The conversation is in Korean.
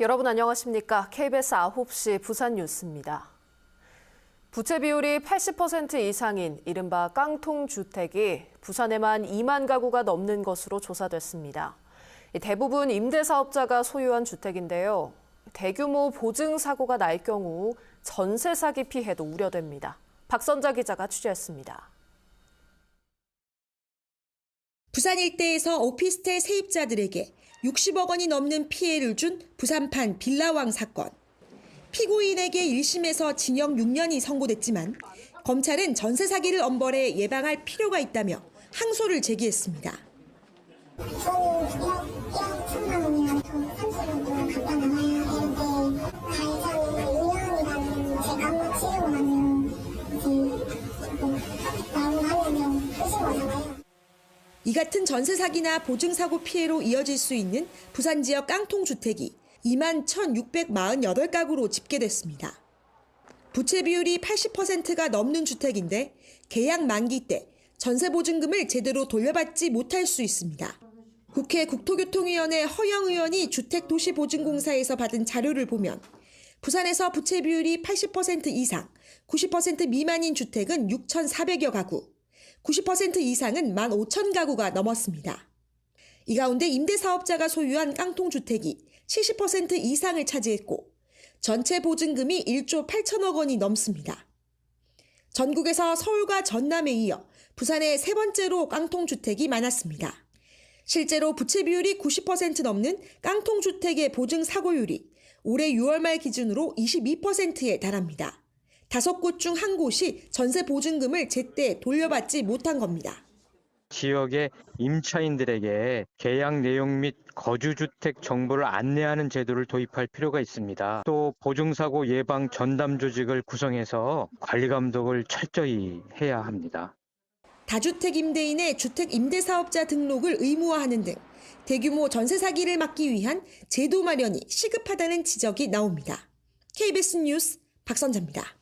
여러분 안녕하십니까? KBS 9시 부산 뉴스입니다. 부채 비율이 80% 이상인 이른바 깡통 주택이 부산에만 2만 가구가 넘는 것으로 조사됐습니다. 대부분 임대사업자가 소유한 주택인데요. 대규모 보증 사고가 날 경우 전세 사기 피해도 우려됩니다. 박선자 기자가 취재했습니다. 부산 일대에서 오피스텔 세입자들에게 60억 원이 넘는 피해를 준 부산판 빌라왕 사건. 피고인에게 1심에서 징역 6년이 선고됐지만 검찰은 전세 사기를 엄벌해 예방할 필요가 있다며 항소를 제기했습니다. 이 같은 전세 사기나 보증 사고 피해로 이어질 수 있는 부산 지역 깡통 주택이 2만 1,648가구로 집계됐습니다. 부채 비율이 80%가 넘는 주택인데 계약 만기 때 전세 보증금을 제대로 돌려받지 못할 수 있습니다. 국회 국토교통위원회 허영 의원이 주택도시보증공사에서 받은 자료를 보면 부산에서 부채 비율이 80% 이상, 90% 미만인 주택은 6,400여 가구, 90% 이상은 15,000가구가 넘었습니다. 이 가운데 임대사업자가 소유한 깡통주택이 70% 이상을 차지했고 전체 보증금이 1조 8천억 원이 넘습니다. 전국에서 서울과 전남에 이어 부산에 세 번째로 깡통주택이 많았습니다. 실제로 부채 비율이 90% 넘는 깡통주택의 보증 사고율이 올해 6월 말 기준으로 22%에 달합니다. 다섯 곳 중 한 곳이 전세 보증금을 제때 돌려받지 못한 겁니다. 지역의 임차인들에게 계약 내용 및 거주주택 정보를 안내하는 제도를 도입할 필요가 있습니다. 또 보증사고 예방 전담 조직을 구성해서 관리 감독을 철저히 해야 합니다. 다주택 임대인의 주택 임대사업자 등록을 의무화하는 등 대규모 전세 사기를 막기 위한 제도 마련이 시급하다는 지적이 나옵니다. KBS 뉴스 박선자입니다.